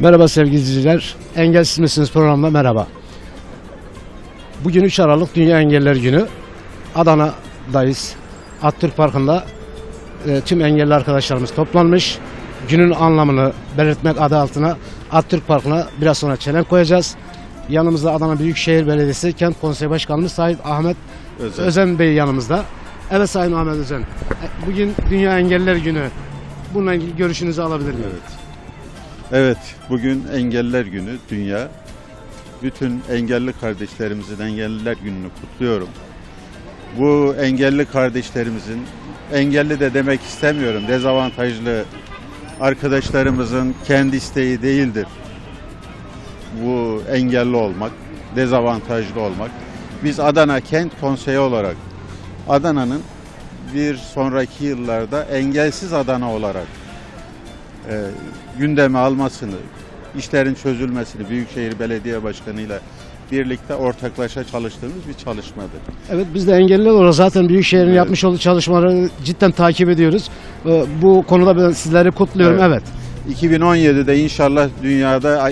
Merhaba sevgili izleyiciler. Engelsiz misiniz programında merhaba. Bugün 3 Aralık Dünya Engeller Günü. Adana'dayız. Atatürk Parkı'nda e, tüm engelli arkadaşlarımız toplanmış. Günün anlamını belirtmek adı altına Atatürk Parkı'na biraz sonra çelenk koyacağız. Yanımızda Adana Büyükşehir Belediyesi Kent Konseyi Başkanımız Sayın Ahmet Özel. Özen Bey yanımızda. Evet Sayın Ahmet Özen. E, Bugün Dünya Engeller Günü. Bununla ilgili görüşünüzü alabilir miyim? Evet. Evet, bugün Engelliler Günü, dünya. Bütün engelli kardeşlerimizin Engelliler Günü'nü kutluyorum. Bu engelli kardeşlerimizin, engelli de demek istemiyorum, dezavantajlı arkadaşlarımızın kendi isteği değildir. Bu engelli olmak, dezavantajlı olmak. Biz Adana Kent Konseyi olarak Adana'nın bir sonraki yıllarda engelsiz Adana olarak e, gündeme almasını, işlerin çözülmesini Büyükşehir Belediye Başkanı ile birlikte ortaklaşa çalıştığımız bir çalışmadır. Evet biz de engelliler olarak zaten Büyükşehir'in Evet. yapmış olduğu çalışmaları cidden takip ediyoruz. Ee, Bu konuda ben sizleri kutluyorum. Evet. Evet. 2017'de inşallah dünyada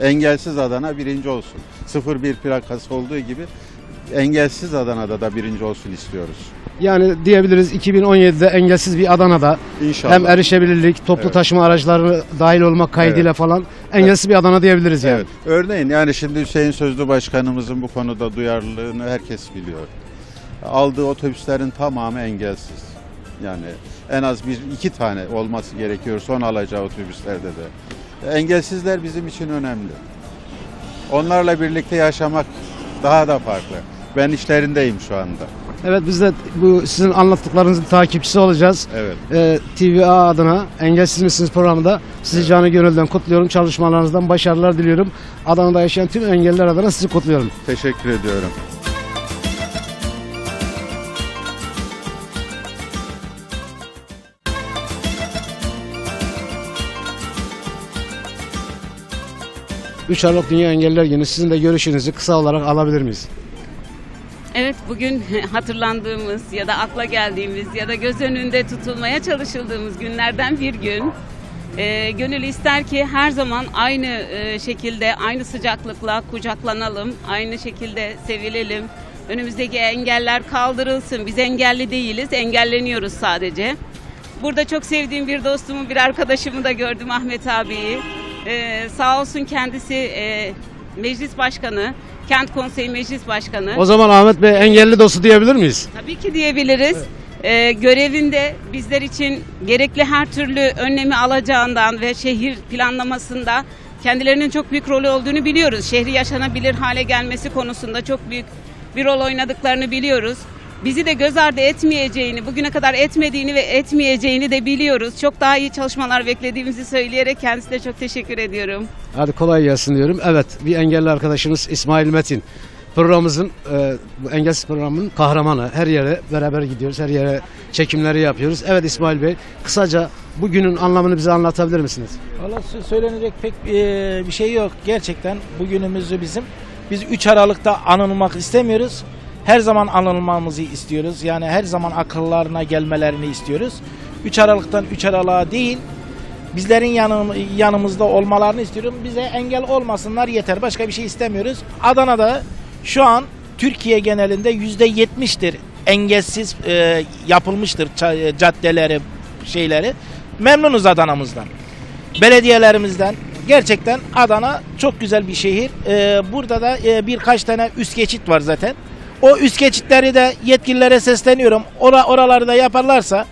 engelsiz Adana birinci olsun. 01 plakası olduğu gibi engelsiz Adana'da da birinci olsun istiyoruz. Yani diyebiliriz 2017'de engelsiz bir Adana'da İnşallah. hem erişebilirlik, toplu Evet. taşıma araçları dahil olmak kaydıyla falan engelsiz bir Adana diyebiliriz yani. Evet. Örneğin yani şimdi Hüseyin Sözlü Başkanımızın bu konuda duyarlılığını herkes biliyor. Aldığı otobüslerin tamamı engelsiz. Yani en az bir iki tane olması gerekiyor son alacağı otobüslerde de. Engelsizler bizim için önemli. Onlarla birlikte yaşamak daha da farklı. Ben işlerindeyim şu anda. Evet biz de bu sizin anlattıklarınızın takipçisi olacağız. Evet. Ee, TVA adına Engelsiz Misiniz programında sizi canı gönülden kutluyorum. Çalışmalarınızdan başarılar diliyorum. Adana'da yaşayan tüm engelliler adına sizi kutluyorum. Teşekkür ediyorum. Üç Aralık Dünya Engelliler Günü sizin de görüşünüzü kısa olarak alabilir miyiz? Evet bugün hatırlandığımız ya da akla geldiğimiz ya da göz önünde tutulmaya çalışıldığımız günlerden bir gün. Ee, gönül ister ki her zaman aynı e, şekilde, aynı sıcaklıkla kucaklanalım, aynı şekilde sevilelim. Önümüzdeki engeller kaldırılsın. Biz engelli değiliz, engelleniyoruz sadece. Burada çok sevdiğim bir dostumu, bir arkadaşımı da gördüm Ahmet abiyi. Ee, sağ olsun kendisi e, meclis başkanı, kent konseyi meclis başkanı. O zaman Ahmet Bey engelli dostu diyebilir miyiz? Tabii ki diyebiliriz. Ee, görevinde bizler için gerekli her türlü önlemi alacağından ve şehir planlamasında kendilerinin çok büyük rolü olduğunu biliyoruz. Şehri yaşanabilir hale gelmesi konusunda çok büyük bir rol oynadıklarını biliyoruz. Bizi de göz ardı etmeyeceğini, bugüne kadar etmediğini ve etmeyeceğini de biliyoruz. Çok daha iyi çalışmalar beklediğimizi söyleyerek kendisine çok teşekkür ediyorum. Hadi kolay gelsin diyorum. Evet bir engelli arkadaşımız İsmail Metin. Programımızın, e, bu engelsiz programının kahramanı. Her yere beraber gidiyoruz, her yere çekimleri yapıyoruz. Evet İsmail Bey, kısaca bugünün anlamını bize anlatabilir misiniz? Valla sö- söylenecek pek e, bir şey yok. Gerçekten bugünümüzü bizim biz 3 Aralık'ta anılmak istemiyoruz. Her zaman anılmamızı istiyoruz. Yani her zaman akıllarına gelmelerini istiyoruz. 3 Aralık'tan 3 Aralık'a değil bizlerin yanım, yanımızda olmalarını istiyorum. Bize engel olmasınlar yeter. Başka bir şey istemiyoruz. Adana'da şu an Türkiye genelinde %70'tir engelsiz e, yapılmıştır ça- caddeleri şeyleri. Memnunuz Adana'mızdan belediyelerimizden gerçekten Adana çok güzel bir şehir. Ee, burada da e, birkaç tane üst geçit var zaten. O üst geçitleri de yetkililere sesleniyorum. Ora, oraları da yaparlarsa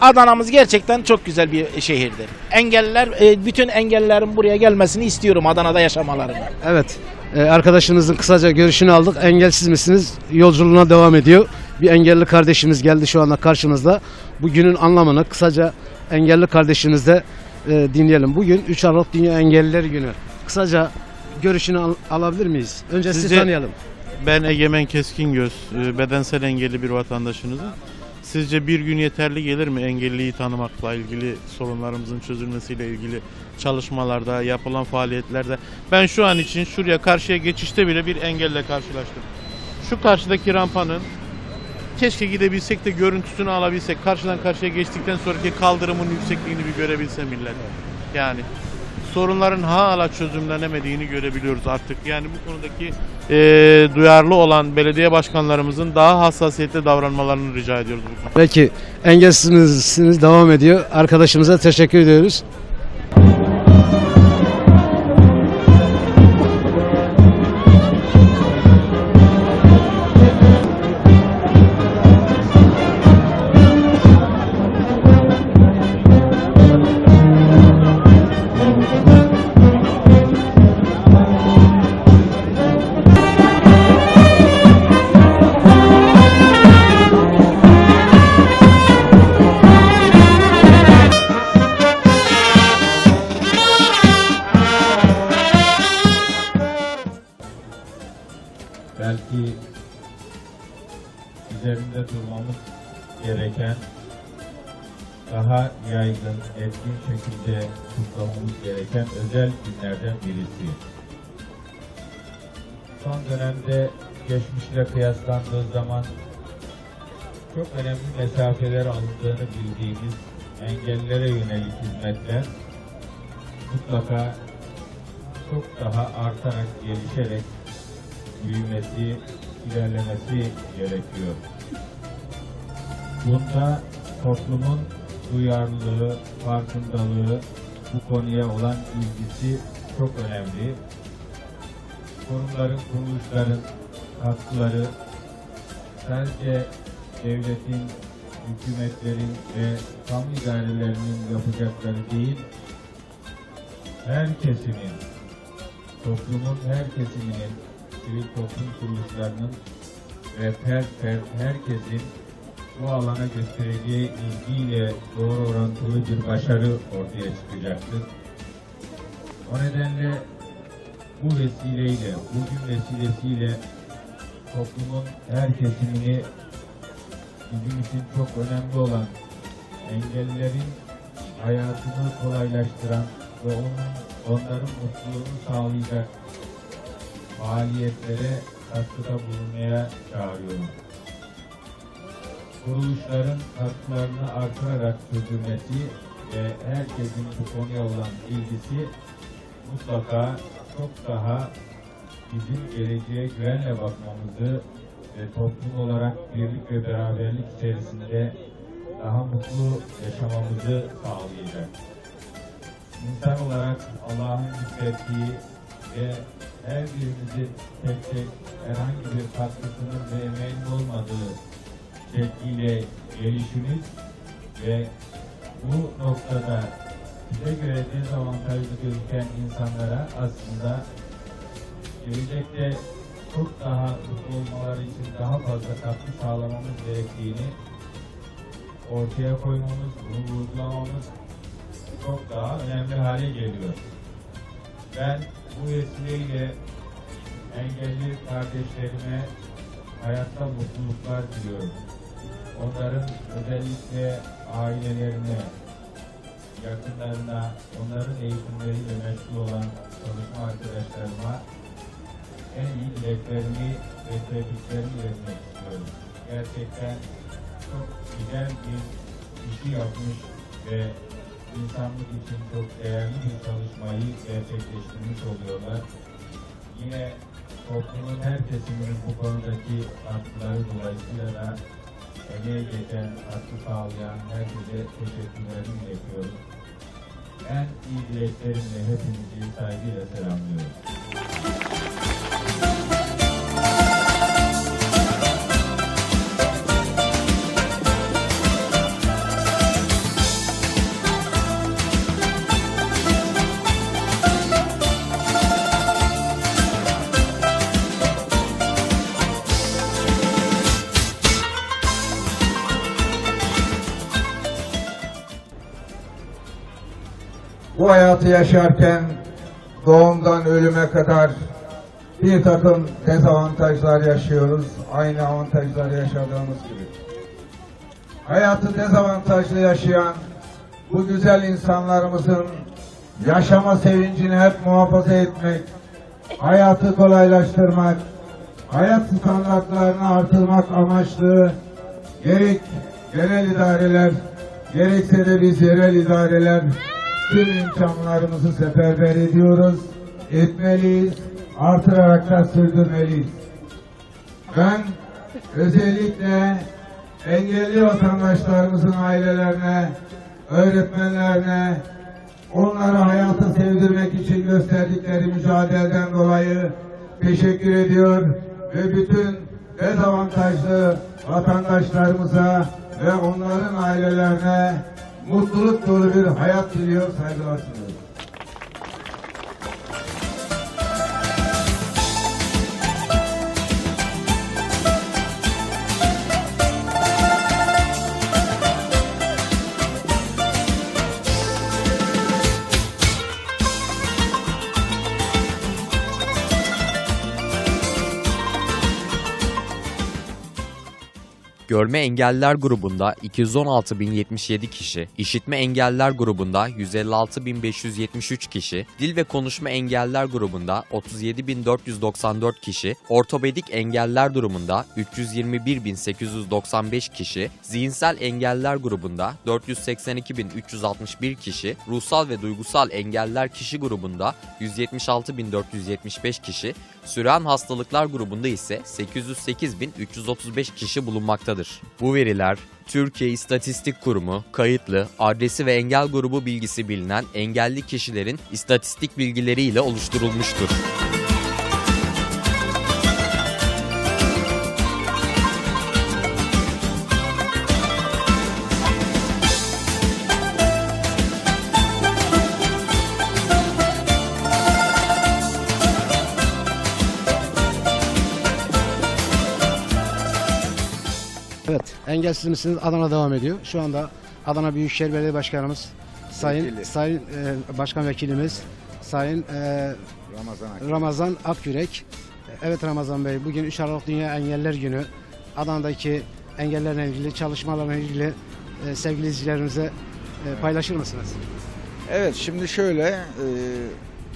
Adana'mız gerçekten çok güzel bir şehirdir. Engelliler, e, bütün engellilerin buraya gelmesini istiyorum Adana'da yaşamalarını. Evet, e, arkadaşınızın kısaca görüşünü aldık. Engelsiz misiniz? Yolculuğuna devam ediyor. Bir engelli kardeşimiz geldi şu anda karşımızda. Bugünün anlamını kısaca engelli kardeşimizde e, dinleyelim. Bugün 3 Aralık Dünya Engelliler Günü. Kısaca görüşünü al- alabilir miyiz? Önce sizi tanıyalım. Ben Egemen Keskingöz, e, bedensel engelli bir vatandaşınızım. Sizce bir gün yeterli gelir mi engelliyi tanımakla ilgili sorunlarımızın çözülmesiyle ilgili çalışmalarda, yapılan faaliyetlerde? Ben şu an için şuraya karşıya geçişte bile bir engelle karşılaştım. Şu karşıdaki rampanın keşke gidebilsek de görüntüsünü alabilsek. Karşıdan karşıya geçtikten sonraki kaldırımın yüksekliğini bir görebilse millet. Yani sorunların hala çözümlenemediğini görebiliyoruz artık. Yani bu konudaki e, duyarlı olan belediye başkanlarımızın daha hassasiyetli davranmalarını rica ediyoruz. Peki engelsizsiniz devam ediyor. Arkadaşımıza teşekkür ediyoruz. Daha yaygın, etkin şekilde kutlamamız gereken özel günlerden birisi. Son dönemde geçmişle kıyaslandığı zaman çok önemli mesafeler alındığını bildiğimiz engellilere yönelik hizmetler mutlaka çok daha artarak gelişerek büyümesi, ilerlemesi gerekiyor. Bunda toplumun duyarlılığı, farkındalığı, bu konuya olan ilgisi çok önemli. Kurumların, kuruluşların katkıları sadece devletin, hükümetlerin ve kamu idarelerinin yapacakları değil, her kesimin, toplumun her kesiminin sivil toplum kuruluşlarının ve per per herkesin bu alana göstereceği ilgiyle doğru orantılı bir başarı ortaya çıkacaktır. O nedenle bu vesileyle, bugün vesilesiyle toplumun her kesimini bizim için çok önemli olan engellilerin hayatını kolaylaştıran ve onun, onların mutluluğunu sağlayacak faaliyetlere katkıda bulunmaya çağırıyorum. Kuruluşların katkılarını artırarak sürdürmesi ve herkesin bu konuya olan ilgisi mutlaka çok daha bizim geleceğe güvenle bakmamızı ve toplum olarak birlik ve beraberlik içerisinde daha mutlu yaşamamızı sağlayacak. İnsan olarak Allah'ın lütfettiği ve her birimizin tek tek herhangi bir katkısının ve olmadığı şekliyle gelişimiz ve bu noktada bize göre dezavantajlı gözüken insanlara aslında gelecekte çok daha mutlu olmaları için daha fazla katkı sağlamamız gerektiğini ortaya koymamız, bunu vurgulamamız çok daha önemli hale geliyor. Ben bu vesileyle engelli kardeşlerime hayatta mutluluklar diliyorum. Onların özellikle ailelerine, yakınlarına, onların eğitimleriyle meşgul olan çalışma arkadaşlarıma en iyi dileklerimi ve tebriklerimi iletmek istiyorum. Gerçekten çok güzel bir işi yapmış ve insanlık için çok değerli bir çalışmayı gerçekleştirmiş oluyorlar. Yine toplumun her kesiminin bu konudaki katkıları dolayısıyla da emeğe geçen, katkı sağlayan herkese teşekkürlerimi iletiyorum. En iyi dileklerimle hepinizi saygıyla selamlıyorum. Hayatı yaşarken doğumdan ölüme kadar bir takım dezavantajlar yaşıyoruz. Aynı avantajlar yaşadığımız gibi. Hayatı dezavantajlı yaşayan bu güzel insanlarımızın yaşama sevincini hep muhafaza etmek, hayatı kolaylaştırmak, hayat standartlarını artırmak amaçlı gerek genel idareler, gerekse de biz yerel idareler tüm imkanlarımızı seferber ediyoruz, etmeliyiz, artırarak da sürdürmeliyiz. Ben özellikle engelli vatandaşlarımızın ailelerine, öğretmenlerine, onlara hayatı sevdirmek için gösterdikleri mücadeleden dolayı teşekkür ediyor ve bütün dezavantajlı vatandaşlarımıza ve onların ailelerine mutluluk dolu bir hayat diliyor, saygılar sunuyorum. Görme engelliler grubunda 216.077 kişi, işitme engelliler grubunda 156.573 kişi, dil ve konuşma engelliler grubunda 37.494 kişi, ortopedik engelliler durumunda 321.895 kişi, zihinsel engelliler grubunda 482.361 kişi, ruhsal ve duygusal engelliler kişi grubunda 176.475 kişi, süren hastalıklar grubunda ise 808.335 kişi bulunmaktadır. Bu veriler Türkiye İstatistik Kurumu kayıtlı, adresi ve engel grubu bilgisi bilinen engelli kişilerin istatistik bilgileriyle oluşturulmuştur. Engelsiz misiniz? Adana devam ediyor. Şu anda Adana Büyükşehir Belediye Başkanımız, Sayın Vekili. Sayın e, Başkan Vekilimiz, Sayın e, Ramazan Ramazan Akyürek. Evet Ramazan Bey, bugün 3 Aralık Dünya Engeller Günü. Adana'daki engellerle ilgili çalışmalarla ilgili e, sevgili izleyicilerimize e, paylaşır mısınız? Evet şimdi şöyle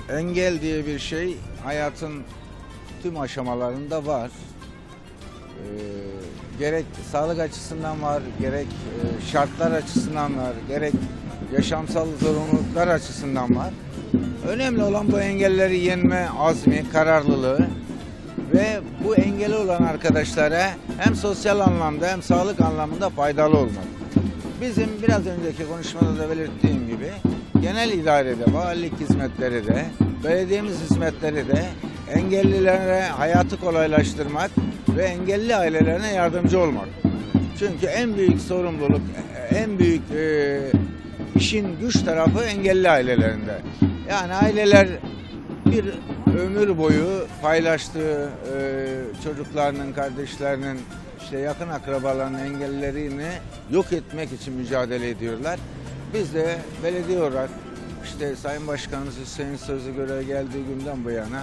e, engel diye bir şey hayatın tüm aşamalarında var. Gerek sağlık açısından var, gerek e, şartlar açısından var, gerek yaşamsal zorunluluklar açısından var. Önemli olan bu engelleri yenme azmi, kararlılığı ve bu engeli olan arkadaşlara hem sosyal anlamda hem sağlık anlamında faydalı olmak. Bizim biraz önceki konuşmada da belirttiğim gibi genel idarede, valilik hizmetleri de, belediyemiz hizmetleri de engellilere hayatı kolaylaştırmak ve engelli ailelerine yardımcı olmak. Çünkü en büyük sorumluluk, en büyük e, işin güç tarafı engelli ailelerinde. Yani aileler bir ömür boyu paylaştığı e, çocuklarının, kardeşlerinin, işte yakın akrabalarının engellerini yok etmek için mücadele ediyorlar. Biz de belediye olarak işte Sayın Başkanımız Hüseyin Sözü göreve geldiği günden bu yana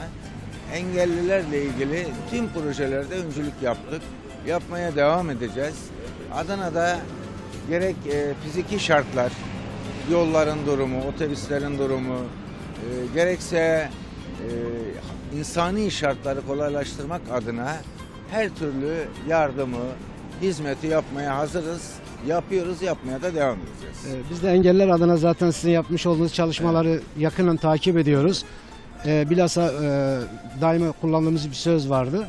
engellilerle ilgili tüm projelerde öncülük yaptık. Yapmaya devam edeceğiz. Adana'da gerek e, fiziki şartlar, yolların durumu, otobüslerin durumu, e, gerekse e, insani şartları kolaylaştırmak adına her türlü yardımı, hizmeti yapmaya hazırız. Yapıyoruz, yapmaya da devam edeceğiz. E, Biz de engeller adına zaten sizin yapmış olduğunuz çalışmaları yakından takip ediyoruz. E, bilhassa e, daima kullandığımız bir söz vardı.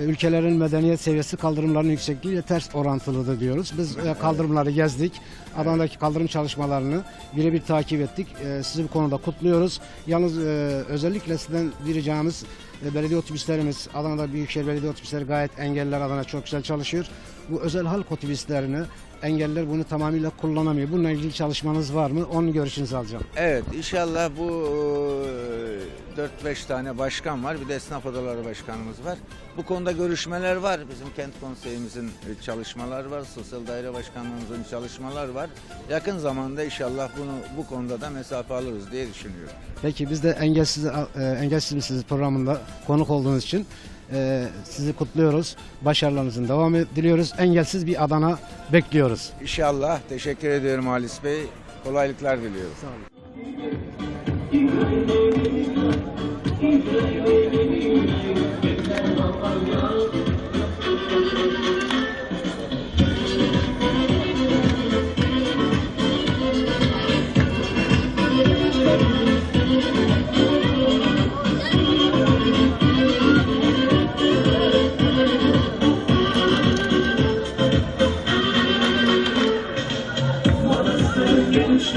E, ülkelerin medeniyet seviyesi kaldırımların yüksekliğiyle ters orantılıdır diyoruz. Biz e, kaldırımları gezdik. Adana'daki kaldırım çalışmalarını birebir takip ettik. E, sizi bu konuda kutluyoruz. Yalnız e, özellikle sizden bir ricamız e, belediye otobüslerimiz, Adana'da Büyükşehir Belediye Otobüsleri gayet engelliler adına çok güzel çalışıyor. Bu özel halk otobüslerini engelliler bunu tamamıyla kullanamıyor. Bununla ilgili çalışmanız var mı? Onun görüşünüzü alacağım. Evet, inşallah bu e, 4-5 tane başkan var. Bir de esnaf odaları başkanımız var. Bu konuda görüşmeler var. Bizim kent konseyimizin e, çalışmaları var. Sosyal daire başkanlığımızın çalışmalar var. Yakın zamanda inşallah bunu bu konuda da mesafe alırız diye düşünüyorum. Peki biz de engelsiz e, engelsiz misiniz programında konuk olduğunuz için e, sizi kutluyoruz. Başarılarınızın devamı diliyoruz. Engelsiz bir Adana bekliyoruz. İnşallah. Teşekkür ediyorum Halis Bey. Kolaylıklar diliyorum. Sağ olun.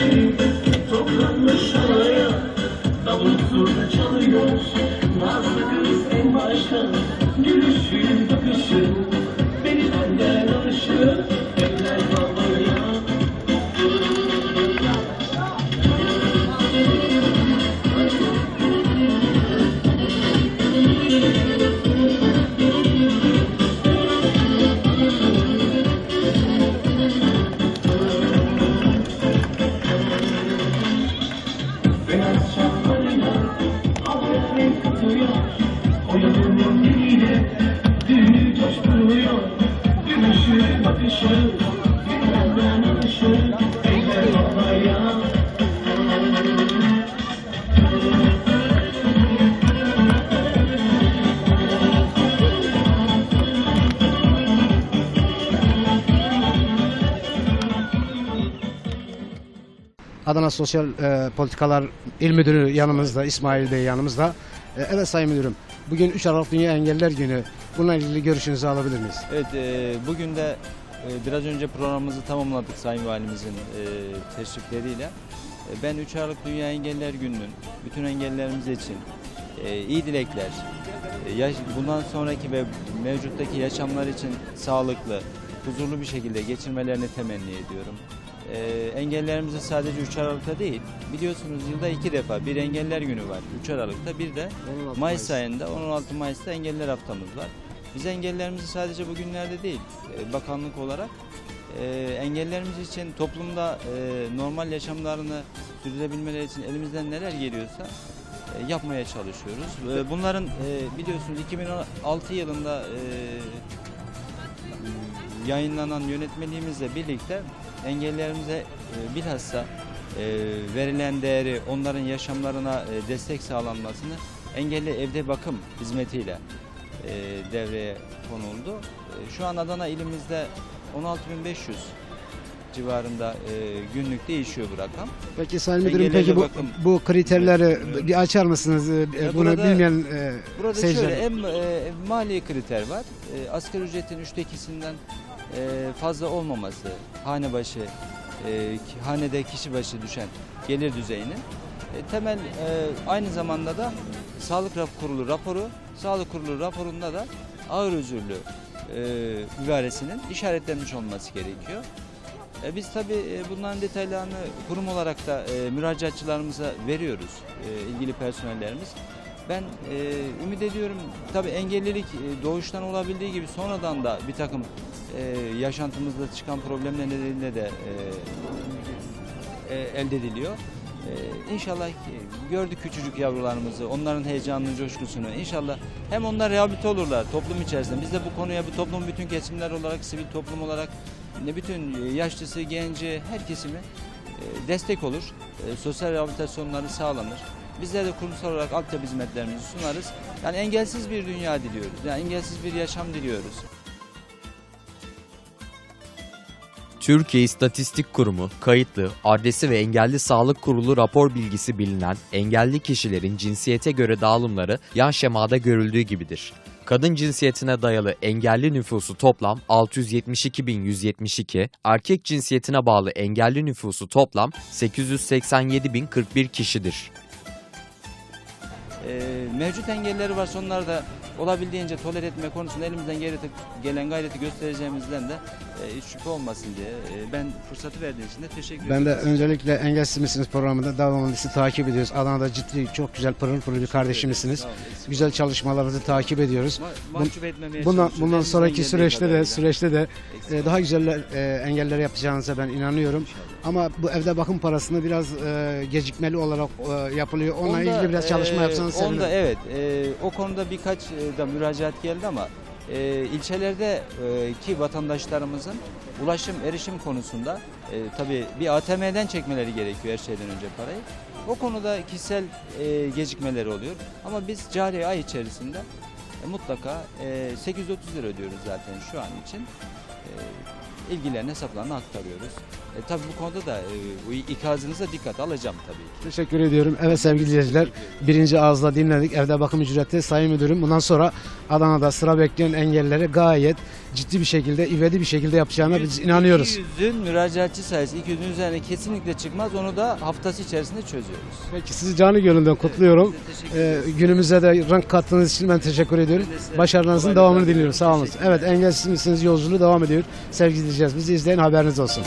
Ellerim toplanmış havaya çalıyor. Nazlı kız en başta Gülüşün Adana Sosyal e, Politikalar İl Müdürü yanımızda, İsmail Bey yanımızda. E, evet Sayın Müdürüm, bugün 3 Aralık Dünya Engeller Günü. Bununla ilgili görüşünüzü alabilir miyiz? Evet, e, bugün de e, biraz önce programımızı tamamladık Sayın Valimizin e, teşrifleriyle. E, ben 3 Aralık Dünya Engeller Günü'nün bütün engellerimiz için e, iyi dilekler, e, yaş- bundan sonraki ve mevcuttaki yaşamlar için sağlıklı, huzurlu bir şekilde geçirmelerini temenni ediyorum. E, engellerimizin sadece 3 Aralık'ta değil, biliyorsunuz yılda iki defa bir engeller günü var 3 Aralık'ta bir de Mayıs ayında 16 Mayıs'ta engeller haftamız var. Biz engellerimizi sadece bugünlerde değil, e, bakanlık olarak e, engellerimiz için toplumda e, normal yaşamlarını sürdürebilmeleri için elimizden neler geliyorsa e, yapmaya çalışıyoruz. E, Bunların e, biliyorsunuz 2016 yılında e, yayınlanan yönetmeliğimizle birlikte engellerimize e, bilhassa e, verilen değeri, onların yaşamlarına e, destek sağlanmasını engelli evde bakım hizmetiyle devreye konuldu. Şu an Adana ilimizde 16.500 civarında e, günlük değişiyor bu rakam. Peki Sayın Müdürüm, peki bu, bakım. bu kriterleri bir açar mısınız? E, Bunu burada- bilmeyen e, Burada seyirciler. şöyle hem e, mali kriter var. E, asgari ücretin üçte ikisinden fazla olmaması, hane başı, e, hanede kişi başı düşen gelir düzeyinin. E, temel e, aynı zamanda da Sağlık Kurulu raporu, Sağlık Kurulu raporunda da ağır özürlü e, mübaresinin işaretlenmiş olması gerekiyor. E, biz tabii e, bunların detaylarını kurum olarak da e, müracaatçılarımıza veriyoruz, e, ilgili personellerimiz. Ben e, ümit ediyorum tabii engellilik e, doğuştan olabildiği gibi sonradan da bir takım e, yaşantımızda çıkan problemler nedeniyle de e, e, elde ediliyor. E, inşallah gördük küçücük yavrularımızı, onların heyecanını, coşkusunu. İnşallah hem onlar rehabilite olurlar toplum içerisinde. Biz de bu konuya bu toplum bütün kesimler olarak, sivil toplum olarak ne bütün yaşlısı, genci, her kesimi e, destek olur. E, sosyal rehabilitasyonları sağlanır. Bizler de kurumsal olarak altyapı hizmetlerimizi sunarız. Yani engelsiz bir dünya diliyoruz. Yani engelsiz bir yaşam diliyoruz. Türkiye İstatistik Kurumu, kayıtlı, adresi ve engelli sağlık kurulu rapor bilgisi bilinen engelli kişilerin cinsiyete göre dağılımları yan şemada görüldüğü gibidir. Kadın cinsiyetine dayalı engelli nüfusu toplam 672.172, erkek cinsiyetine bağlı engelli nüfusu toplam 887.041 kişidir. E, mevcut engelleri varsa onları da olabildiğince toler etme konusunda elimizden gayreti- gelen gayreti göstereceğimizden de e, hiç şüphe olmasın diye e, ben fırsatı verdiğiniz için de teşekkür Ben de ederim. öncelikle Engelsiz Misiniz programında devamlı sizi takip ediyoruz. Adana'da ciddi, çok güzel pırıl pırıl bir kardeşimizsiniz. Güzel çalışmalarınızı takip ediyoruz. Ma- mahcup etmemeye Bundan, bundan sonraki süreçte de süreçte de e, daha güzeller e, engeller yapacağınıza ben inanıyorum. Ama bu evde bakım parasını biraz e, gecikmeli olarak e, yapılıyor. Onunla Onda, ilgili biraz çalışma e, yapsanız sevinirim. Onda evet e, o konuda birkaç e, da müracaat geldi ama e, ilçelerde e, ki vatandaşlarımızın ulaşım erişim konusunda e, tabii bir ATM'den çekmeleri gerekiyor her şeyden önce parayı. O konuda kişisel e, gecikmeleri oluyor ama biz cari ay içerisinde e, mutlaka e, 830 lira ödüyoruz zaten şu an için. E, ilgilerine hesaplarına aktarıyoruz. E, tabii bu konuda da e, bu ikazınıza dikkat alacağım tabii ki. Teşekkür ediyorum. Evet sevgili izleyiciler birinci ağızla dinledik. Evde bakım ücreti Sayın Müdürüm bundan sonra Adana'da sıra bekleyen engellileri gayet ciddi bir şekilde, ivedi bir şekilde yapacağına biz inanıyoruz. 200'ün müracaatçı sayısı 200'ün üzerine kesinlikle çıkmaz. Onu da haftası içerisinde çözüyoruz. Peki sizi canı gönülden kutluyorum. Ee, günümüze de renk kattığınız için ben teşekkür ediyorum. Başarılarınızın devamını diliyorum. Sağ olun. Evet engelsiz misiniz yolculuğu devam ediyor. Sevgili izleyiciler bizi izleyin haberiniz olsun.